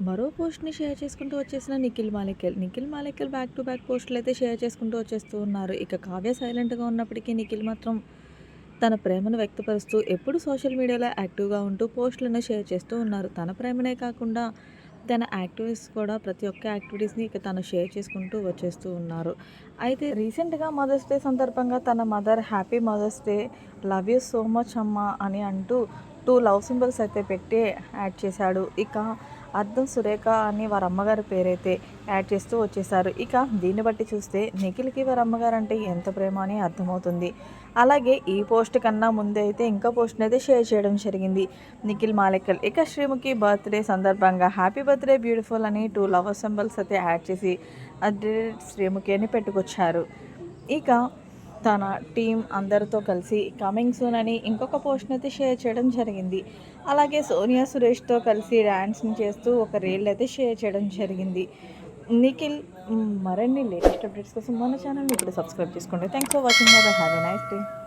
మరో పోస్ట్‌ని షేర్ చేసుకుంటూ వచ్చేసిన Nikhil Malikkal. Nikhil Malikkal back to back పోస్టులైతే share చేసుకుంటూ వచ్చేస్తూ ఉన్నారు. ఇక కావ్య సైలెంట్‌గా ఉన్నప్పటికీ నిఖిల్ మాత్రం తన ప్రేమను వ్యక్తపరుస్తూ ఎప్పుడు సోషల్ మీడియాలో యాక్టివ్‌గా ఉంటూ పోస్టులను షేర్ చేస్తూ ఉన్నారు. తన ప్రేమనే కాకుండా తన యాక్టివిటీస్ కూడా ప్రతి ఒక్క యాక్టివిటీస్‌ని ఇక తను షేర్ చేసుకుంటూ వచ్చేస్తూ ఉన్నారు. అయితే రీసెంట్‌గా మదర్స్ డే సందర్భంగా తన mother happy mother's day, love you so much అమ్మా అని అంటూ టూ లవ్ సింబల్స్ అయితే పెట్టి యాడ్ చేశాడు. ఇక అర్థం సురేఖ అని వారి అమ్మగారి పేరైతే యాడ్ చేస్తూ వచ్చేసారు. ఇక దీన్ని బట్టి చూస్తే నిఖిల్‌కి వారి అమ్మగారు అంటే ఎంత ప్రేమ అని అర్థమవుతుంది. అలాగే ఈ పోస్ట్ కన్నా ముందే అయితే ఇంకో పోస్ట్‌ని అయితే షేర్ చేయడం జరిగింది నిఖిల్ మాలిక్కల్. ఇక శ్రీముఖి బర్త్‌డే సందర్భంగా హ్యాపీ బర్త్‌డే బ్యూటిఫుల్ అని టూ లవ్ సింబల్స్ అయితే యాడ్ చేసి అదే శ్రీముఖి అని పెట్టుకొచ్చారు. ఇక తన టీం అందరితో కలిసి కమింగ్ సూన్ అని ఇంకొక పోస్ట్‌ని అయితే షేర్ చేయడం జరిగింది. అలాగే సోనియా సురేష్‌తో కలిసి డ్యాన్స్ని చేస్తూ ఒక రీల్ అయితే షేర్ చేయడం జరిగింది. నిఖిల్ మరిన్ని లేటెస్ట్ అప్డేట్స్ కోసం మన ఛానల్‌ని ఇప్పుడు సబ్స్క్రైబ్ చేసుకోండి. Thanks for watching. Bye. Have a nice day.